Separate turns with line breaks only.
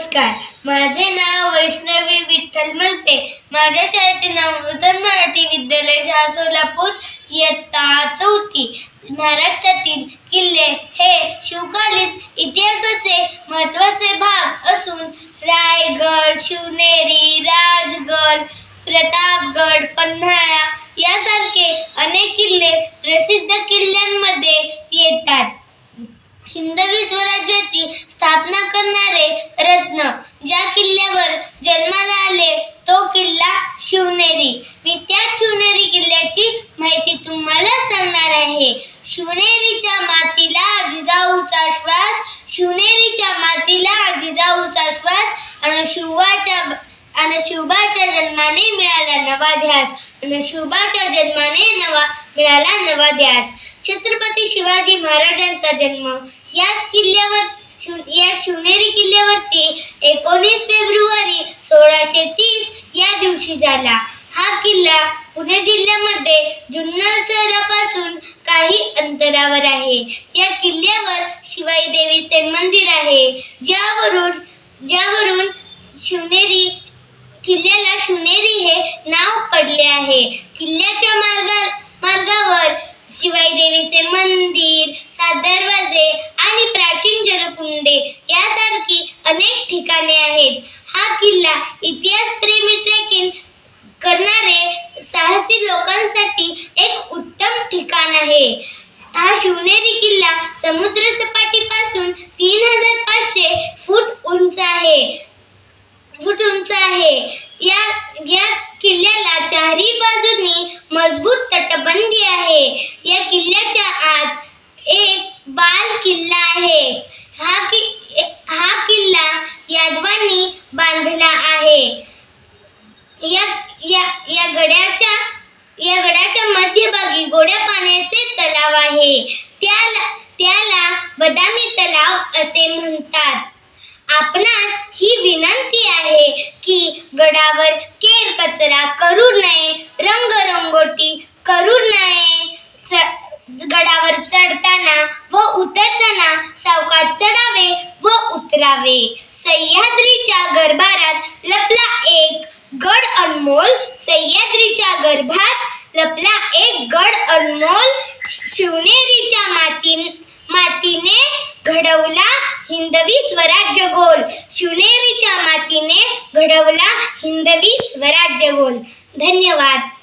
नमस्कार. माझे नाव वैष्णवी विठ्ठल मलते माझ्या शाळेचे नाव नूतन मराठी विद्यालय शाळा सोलापूर इयत्ता चौथी. महाराष्ट्रातील किल्ले हे शिवकालीन इतिहासाचे महत्त्वाचे भाग असून रायगड शिवनेरी राजगड प्रतापगड पन्हाळा यासारखे अनेक किल्ले प्रसिद्ध किल्ल्यांमध्ये येतात. हिंदवी स्वराज्याची स्थापना करणारे येणार आहे. शिवनेरीच्या मातीला जिजाऊचा श्वास शिवनेरीच्या मातीला जिजाऊचा श्वास आणि शिवाच्या आणि शिवबाच्या जन्माने मिळाला नवा ध्यास. आणि शिवबाच्या जन्माने नवा मिळाला नवा ध्यास. छत्रपती शिवाजी महाराजांचा जन्म. याच किल्ल्यावर शिव- या शिवनेरी किल्ल्यावरती एकोणीस फेब्रुवारी सोळाशे तीस या दिवशी झाला. हा किल्ला पुणे जिल्ह्यामध्ये जुन्नर शहरापासून काही अंतरावर आहे. या किल्ल्यावर शिवाई देवीचे मंदिर आहे. ज्यावरून ज्यावरून शिवनेरी किल्ल्याला शिवनेरी हे नाव पडले आहे. किल्ल्याच्या मार्गा मार्गावर शिवाई देवीचे मंदिर सात दरवाजे आणि प्राचीन जलकुंडे यासारखी अनेक ठिकाणे आहेत हा किल्ला इतिहास प्रेमी ट्रेकिंग करणारे साहसी लोकांसाठी एक उत्तम ठिकाण आहे सोनेरी किल्ला समुद्र सपाटीपासून तीन हजार पाचशे फूट उंच आहे. फूट उंच आहे. या या किल्ल्याला चारही बाजूंनी मजबूत तटबंदी आहे. या किल्ल्याच्या आत एक बाल किल्ला आहे. हा कि हा किल्ला यादवांनी बांधला आहे. या या या गड्याच्या या गडाच्या मध्यभागी गोड्या पाण्याचे तलाव आहे. त्याला त्याला बदामी तलाव असे म्हणतात. आपणास ही विनंती आहे की गडावर केर कचरा करू नये रंगरंगोटी करू नये. च- गडावर चढताना व उतरताना सावकात चढावे व उतरावे. सह्याद्रीच्या गर्भारात लपला एक गड अनमोल सह्याद्रीच्या गर्भात लपला एक गड अनमोल शिवनेरीच्या माती मातीने घडवला हिंदवी स्वराज्य गोल. शिवनेरीच्या मातीने घडवला हिंदवी स्वराज्य गोल. धन्यवाद.